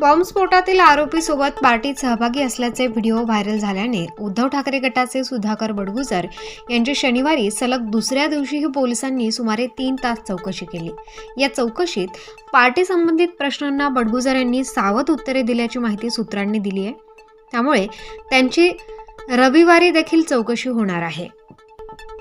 बॉम्बस्फोटातील आरोपीसोबत पार्टीत सहभागी असल्याचे व्हिडिओ व्हायरल झाल्याने उद्धव ठाकरे गटाचे सुधाकर बडगुजर यांची शनिवारी सलग दुसऱ्या दिवशीही पोलिसांनी सुमारे तीन तास चौकशी केली. या चौकशीत पार्टी संबंधित प्रश्नांना बडगुजर यांनी सावध उत्तरे दिल्याची माहिती सूत्रांनी दिली आहे. त्यामुळे त्यांची रविवारी देखील चौकशी होणार आहे.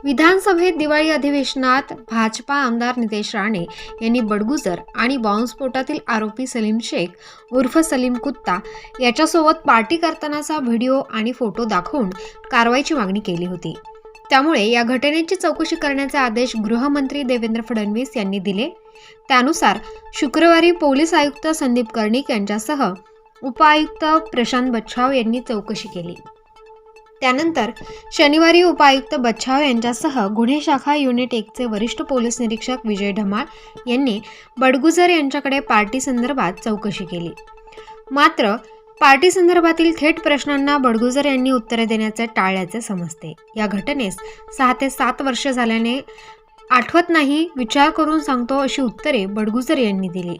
विधानसभेत दिवाळी अधिवेशनात भाजपा आमदार नितेश राणे यांनी बडगुजर आणि बॉम्बस्फोटातील आरोपी सलीम शेख उर्फ सलीम कुत्ता याच्यासोबत पार्टी करतानाचा व्हिडिओ आणि फोटो दाखवून कारवाईची मागणी केली होती. त्यामुळे या घटनेची चौकशी करण्याचे आदेश गृहमंत्री देवेंद्र फडणवीस यांनी दिले. त्यानुसार शुक्रवारी पोलीस आयुक्त संदीप कर्णिक यांच्यासह उपआयुक्त प्रशांत बच्छाव यांनी चौकशी केली. त्यानंतर शनिवारी उपायुक्त बच्छाव यांच्यासह गुन्हे शाखा युनिट एकचे वरिष्ठ पोलीस निरीक्षक विजय ढमाळ यांनी बडगुजर यांच्याकडे पार्टी संदर्भात चौकशी केली. मात्र पार्टी संदर्भातील थेट प्रश्नांना बडगुजर यांनी उत्तरे देण्याचे टाळल्याचे समजते. या घटनेस सहा ते सात वर्ष झाल्याने आठवत नाही विचार करून सांगतो अशी उत्तरे बडगुजर यांनी दिली.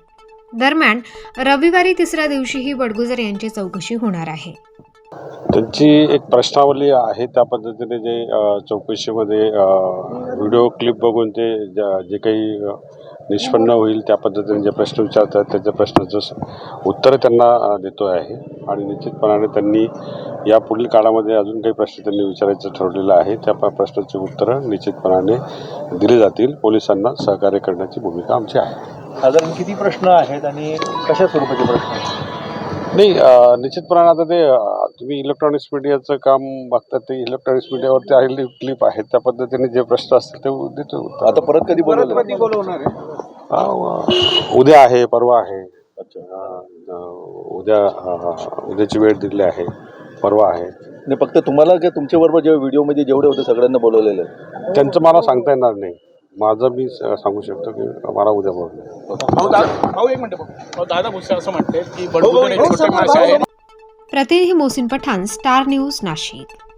दरम्यान रविवारी तिसऱ्या दिवशीही बडगुजर यांची चौकशी होणार आहे. त्यांची एक प्रश्नावली आहे त्या पद्धतीने जे चौकशीमध्ये व्हिडिओ क्लिप बघून ते ज्या- जे काही निष्पन्न होईल त्या पद्धतीने जे प्रश्न विचारतात त्याच्या प्रश्नाचं उत्तर त्यांना देतो आहे. आणि निश्चितपणाने त्यांनी या पुढील काळामध्ये अजून काही प्रश्न त्यांनी विचारायचं ठरवलेलं आहे त्या प्रश्नाची उत्तरं निश्चितपणाने दिली जातील. पोलिसांना सहकार्य करण्याची भूमिका आमची आहे. साधारण किती प्रश्न आहेत आणि कशा स्वरूपाचे प्रश्न आहेत? नाही निश्चितपणाने आता ते तुम्ही इलेक्ट्रॉनिक्स मीडियाचं काम बघता ते इलेक्ट्रॉनिक्स मीडियावरती आलेली क्लिप आहेत त्या पद्धतीने जे प्रश्न असतील ते देतो. आता परत कधी बोलवलं? बोलवणार आहे? हा, उद्या आहे परवा आहे. उद्या उद्याची वेळ दिली आहे परवा आहे. नाही फक्त तुम्हाला की तुमच्या बरोबर जेव्हा व्हिडिओमध्ये जेवढे होते सगळ्यांना बोलवलेलं आहे? त्यांचं मला सांगता येणार नाही. माझं मी सांगू शकतो की मला उद्या हे आहेत प्रतिनिधी मोसिन पठाण स्टार न्यूज नाशिक.